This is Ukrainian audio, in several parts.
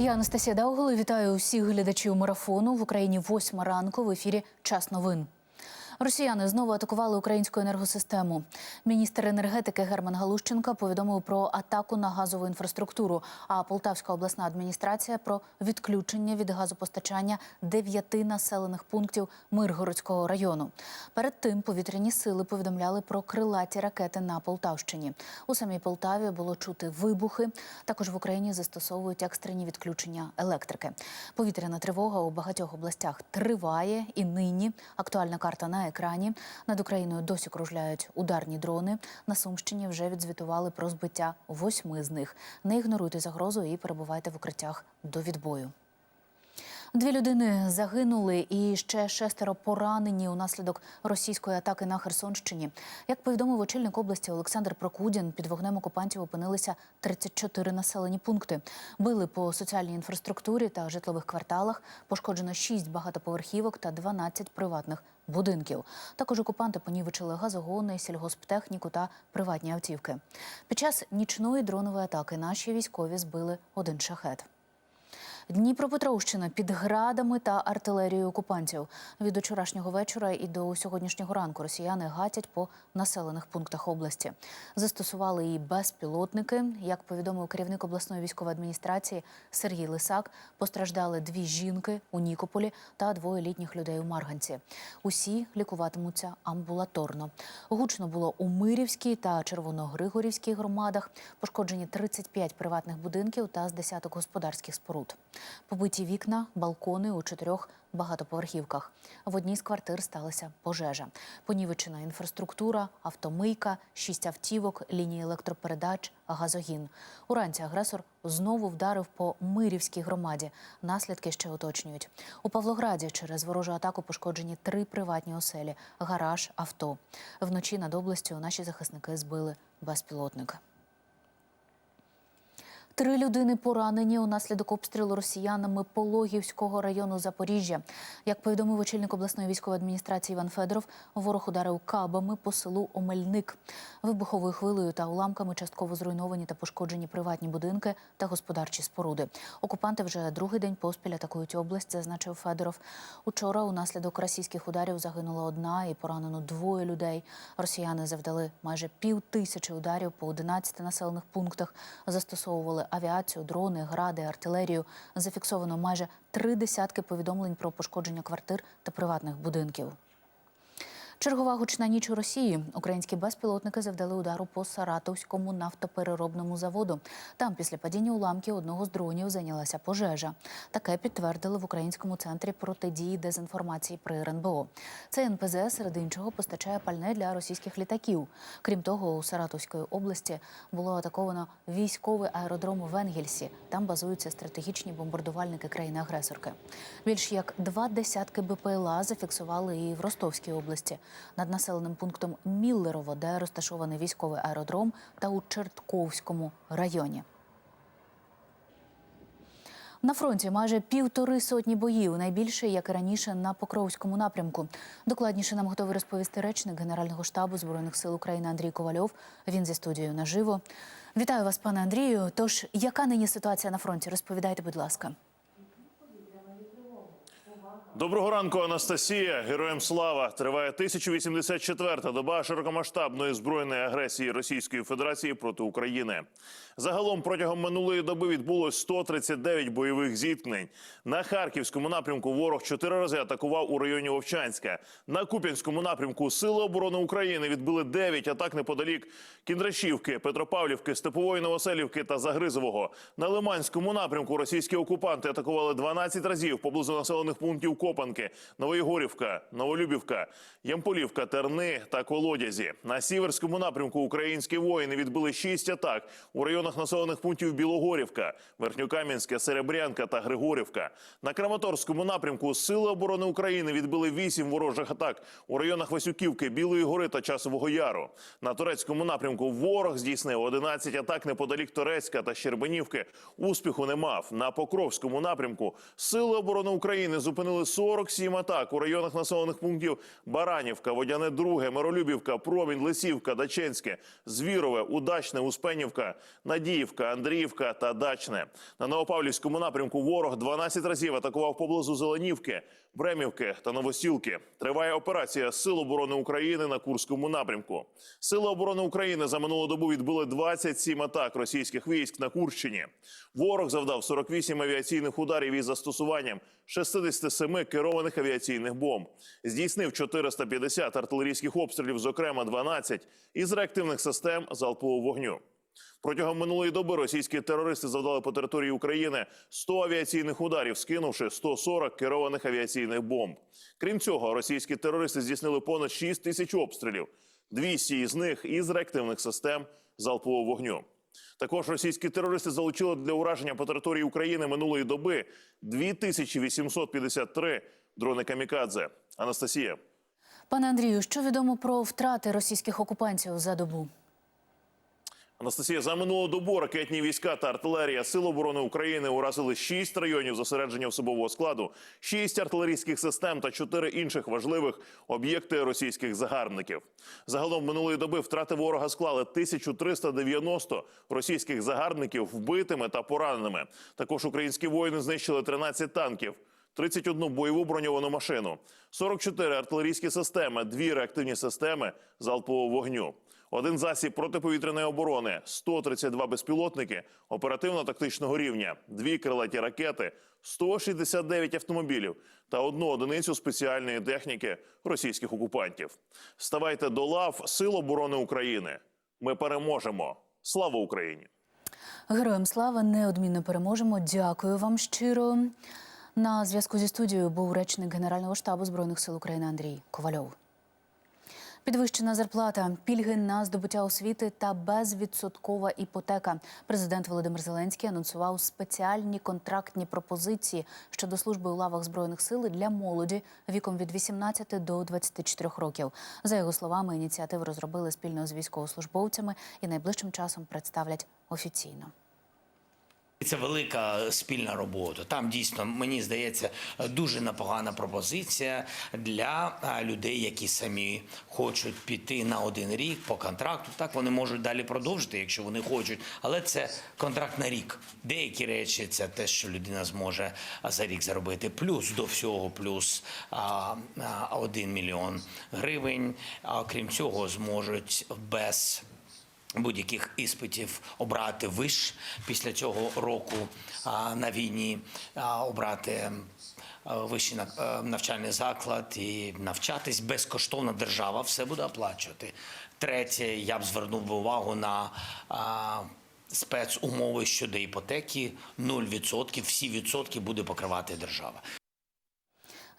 Я Анастасія Даугало. Вітаю усіх глядачів марафону в Україні. Восьма ранку в ефірі Час новин. Росіяни знову атакували українську енергосистему. Міністр енергетики Герман Галущенка повідомив про атаку на газову інфраструктуру. А Полтавська обласна адміністрація про відключення від газопостачання дев'яти населених пунктів Миргородського району. Перед тим повітряні сили повідомляли про крилаті ракети на Полтавщині. У самій Полтаві було чути вибухи. Також в Україні застосовують екстрені відключення електрики. Повітряна тривога у багатьох областях триває і нині. Актуальна карта на екрані. Над Україною досі кружляють ударні дрони. На Сумщині вже відзвітували про збиття восьми з них. Не ігноруйте загрозу і перебувайте в укриттях до відбою. Дві людини загинули і ще шестеро поранені унаслідок російської атаки на Херсонщині. Як повідомив очільник області Олександр Прокудін, під вогнем окупантів опинилися 34 населені пункти. Били по соціальній інфраструктурі та житлових кварталах. Пошкоджено 6 багатоповерхівок та 12 приватних будинків. Також окупанти понівечили газогони, сільгосптехніку та приватні автівки. Під час нічної дронової атаки наші військові збили один шахет. Дніпропетровщина під градами та артилерією окупантів. Від вчорашнього вечора і до сьогоднішнього ранку росіяни гатять по населених пунктах області. Застосували і безпілотники. Як повідомив керівник обласної військової адміністрації Сергій Лисак, постраждали дві жінки у Нікополі та двоє літніх людей у Марганці. Усі лікуватимуться амбулаторно. Гучно було у Мирівській та Червоногригорівській громадах. Пошкоджені 35 приватних будинків та з десяток господарських споруд. Побиті вікна, балкони у чотирьох багатоповерхівках. В одній з квартир сталася пожежа. Понівечена інфраструктура, автомийка, шість автівок, лінії електропередач, газогін. Уранці агресор знову вдарив по Мирівській громаді. Наслідки ще уточнюють. У Павлограді через ворожу атаку пошкоджені три приватні оселі, гараж, авто. Вночі над областю наші захисники збили безпілотника. Три людини поранені унаслідок обстрілу росіянами Пологівського району Запоріжжя. Як повідомив очільник обласної військової адміністрації Іван Федоров, ворог ударив кабами по селу Омельник. Вибуховою хвилею та уламками частково зруйновані та пошкоджені приватні будинки та господарчі споруди. Окупанти вже другий день поспіль атакують область, зазначив Федоров. Учора унаслідок російських ударів загинула одна і поранено двоє людей. Росіяни завдали майже пів тисячі ударів по 11 населених пунктах. Застосовували авіацію, дрони, гради, артилерію. Зафіксовано майже три десятки повідомлень про пошкодження квартир та приватних будинків. Чергова гучна ніч у Росії. Українські безпілотники завдали удару по Саратовському нафтопереробному заводу. Там після падіння уламків одного з дронів зайнялася пожежа. Таке підтвердили в українському центрі протидії дезінформації при РНБО. Цей НПЗ серед іншого постачає пальне для російських літаків. Крім того, у Саратовської області було атаковано військовий аеродром у Венгельсі. Там базуються стратегічні бомбардувальники країни-агресорки. Більш як два десятки БПЛА зафіксували і в Ростовській області над населеним пунктом Міллерово, де розташований військовий аеродром, та у Чертковському районі. На фронті майже півтори сотні боїв, найбільше, як і раніше, на Покровському напрямку. Докладніше нам готовий розповісти речник Генерального штабу збройних сил України Андрій Ковальов. Він зі студією наживо. Вітаю вас, пане Андрію. Тож, яка нині ситуація на фронті? Розповідайте, будь ласка. Доброго ранку, Анастасія. Героям слава триває 1084-та доба широкомасштабної збройної агресії Російської Федерації проти України. Загалом протягом минулої доби відбулось 139 бойових зіткнень. На харківському напрямку ворог чотири рази атакував у районі Вовчанська. На Куп'янському напрямку Сили оборони України відбили 9 атак неподалік Кіндрашівки, Петропавлівки, Степової Новоселівки та Загризового. На Лиманському напрямку російські окупанти атакували 12 разів поблизу населених пунктів Копанки, Новоєгорівка, Новолюбівка, Ямполівка, Терни та Колодязі. На сіверському напрямку українські воїни відбили 6 атак у районах населених пунктів Білогорівка, Верхньокам'янська, Серебрянка та Григорівка. На Краматорському напрямку Сили оборони України відбили 8 ворожих атак у районах Васюківки, Білої гори та Часового Яру. На турецькому напрямку ворог здійснив 11 атак неподалік Торецька та Щербанівки. Успіху не мав. На Покровському напрямку Сили оборони України зупинили 47 атак у районах населених пунктів Баранівка, Водяне Друге, Миролюбівка, Промінь, Лисівка, Даченське, Звірове, Удачне, Успенівка, Надіївка, Андріївка та Дачне. На Новопавлівському напрямку ворог 12 разів атакував поблизу Зеленівки, Бремівки та Новосілки. Триває операція Сил оборони України на Курському напрямку. Сили оборони України за минулу добу відбили 27 атак російських військ на Курщині. Ворог завдав 48 авіаційних ударів із застосуванням 67 керованих авіаційних бомб. Здійснив 450 артилерійських обстрілів, зокрема 12 із реактивних систем залпового вогню. Протягом минулої доби російські терористи завдали по території України 100 авіаційних ударів, скинувши 140 керованих авіаційних бомб. Крім цього, російські терористи здійснили понад 6 тисяч обстрілів, 200 із них із реактивних систем залпового вогню. Також російські терористи залучили для ураження по території України минулої доби 2853 дрони камікадзе. Анастасія. Пане Андрію, що відомо про втрати російських окупантів за добу? Анастасія, за минулу добу ракетні війська та артилерія Сил оборони України уразили шість районів зосередження особового складу, шість артилерійських систем та чотири інших важливих об'єкти російських загарбників. Загалом минулої доби втрати ворога склали 1390 російських загарбників вбитими та пораненими. Також українські воїни знищили 13 танків. 31 бойову броньовану машину, 44 артилерійські системи, дві реактивні системи залпового вогню, один засіб протиповітряної оборони, 132 безпілотники оперативно-тактичного рівня, дві крилаті ракети, 169 автомобілів та одну одиницю спеціальної техніки російських окупантів. Ставайте до лав Сил оборони України. Ми переможемо. Слава Україні! Героям слава неодмінно переможемо. Дякую вам щиро. На зв'язку зі студією був речник Генерального штабу збройних сил України Андрій Ковальов. Підвищена зарплата, пільги на здобуття освіти та безвідсоткова іпотека. Президент Володимир Зеленський анонсував спеціальні контрактні пропозиції щодо служби у лавах збройних сил для молоді віком від 18 до 24 років. За його словами, ініціативу розробили спільно з військовослужбовцями і найближчим часом представлять офіційно. Це велика спільна робота. Там дійсно мені здається дуже непогана пропозиція для людей, які самі хочуть піти на один рік по контракту. Так вони можуть далі продовжити, якщо вони хочуть. Але це контракт на рік. Деякі речі це те, що людина зможе за рік заробити. Плюс до всього, плюс 1 мільйон гривень. А крім цього, зможуть без будь-яких іспитів обрати виш після цього року на війні, обрати вищий е, навчальний заклад і навчатись безкоштовно. Держава все буде оплачувати. Третє, я б звернув увагу на спецумови щодо іпотеки. 0%, всі відсотки буде покривати держава.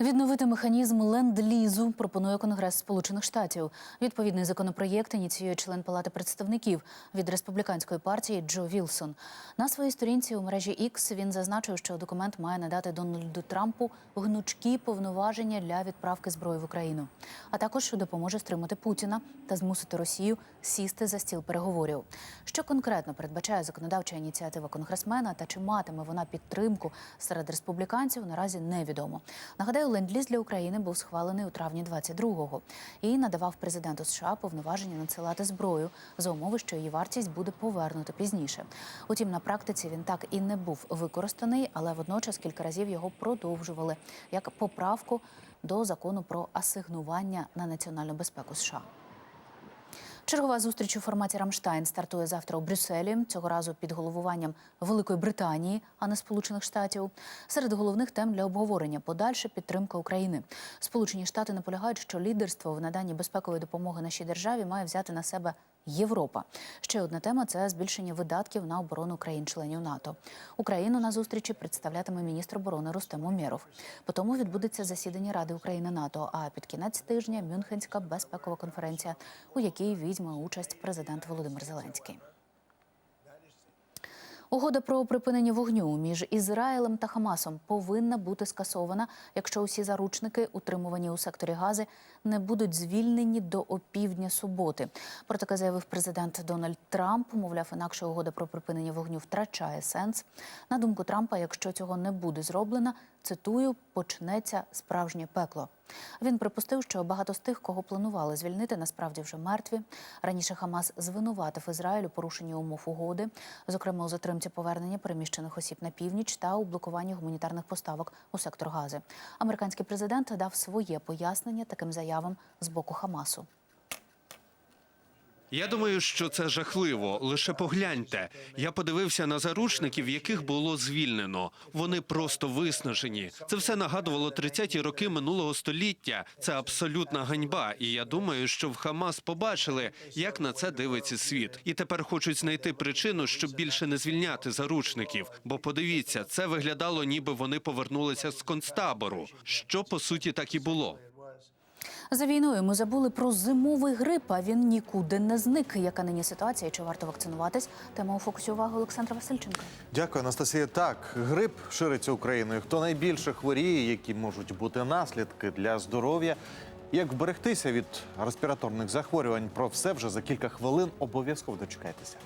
Відновити механізм ленд-лізу пропонує Конгрес Сполучених Штатів. Відповідний законопроєкт ініціює член Палати представників від республіканської партії Джо Вілсон. На своїй сторінці у мережі X він зазначив, що документ має надати Дональду Трампу гнучкі повноваження для відправки зброї в Україну, а також допоможе стримати Путіна та змусити Росію сісти за стіл переговорів. Що конкретно передбачає законодавча ініціатива конгресмена та чи матиме вона підтримку серед республіканців, наразі невідомо. Нагадаю, ленд-ліз для України був схвалений у травні 22-го і надавав президенту США повноваження надсилати зброю за умови, що її вартість буде повернута пізніше. Утім, на практиці він так і не був використаний, але водночас кілька разів його продовжували як поправку до закону про асигнування на національну безпеку США. Чергова зустріч у форматі Рамштайн стартує завтра у Брюсселі. Цього разу під головуванням Великої Британії, а не Сполучених Штатів. Серед головних тем для обговорення подальша підтримка України. Сполучені Штати наполягають, що лідерство в наданні безпекової допомоги нашій державі має взяти на себе Європа. Ще одна тема це збільшення видатків на оборону країн-членів НАТО. Україну на зустрічі представлятиме міністр оборони Рустем Умєров. Потім відбудеться засідання Ради України НАТО. А під кінець тижня Мюнхенська безпекова конференція, у якій візьме участь президент Володимир Зеленський. Угода про припинення вогню між Ізраїлем та Хамасом повинна бути скасована, якщо усі заручники, утримувані у секторі Гази, не будуть звільнені до опівдня суботи. Про таке заявив президент Дональд Трамп. Мовляв, інакше угода про припинення вогню втрачає сенс. На думку Трампа, якщо цього не буде зроблено, цитую, почнеться справжнє пекло. Він припустив, що багато з тих, кого планували звільнити, насправді вже мертві. Раніше Хамас звинуватив Ізраїль у порушенні умов угоди, зокрема у затримці повернення переміщених осіб на північ та у блокуванні гуманітарних поставок у сектор Гази. Американський президент дав своє пояснення таким заявам з боку Хамасу. Я думаю, що це жахливо. Лише погляньте. Я подивився на заручників, яких було звільнено. Вони просто виснажені. Це все нагадувало 30-ті роки минулого століття. Це абсолютна ганьба. І я думаю, що в Хамас побачили, як на це дивиться світ, і тепер хочуть знайти причину, щоб більше не звільняти заручників. Бо подивіться, це виглядало, ніби вони повернулися з концтабору, що по суті так і було. За війною ми забули про зимовий грип, а він нікуди не зник. Яка нині ситуація? Чи варто вакцинуватись? Тема у фокусі уваги Олександра Васильченка. Дякую, Анастасія. Так, грип шириться Україною. Хто найбільше хворіє, які можуть бути наслідки для здоров'я? Як вберегтися від респіраторних захворювань? Про все вже за кілька хвилин. Обов'язково дочекайтеся.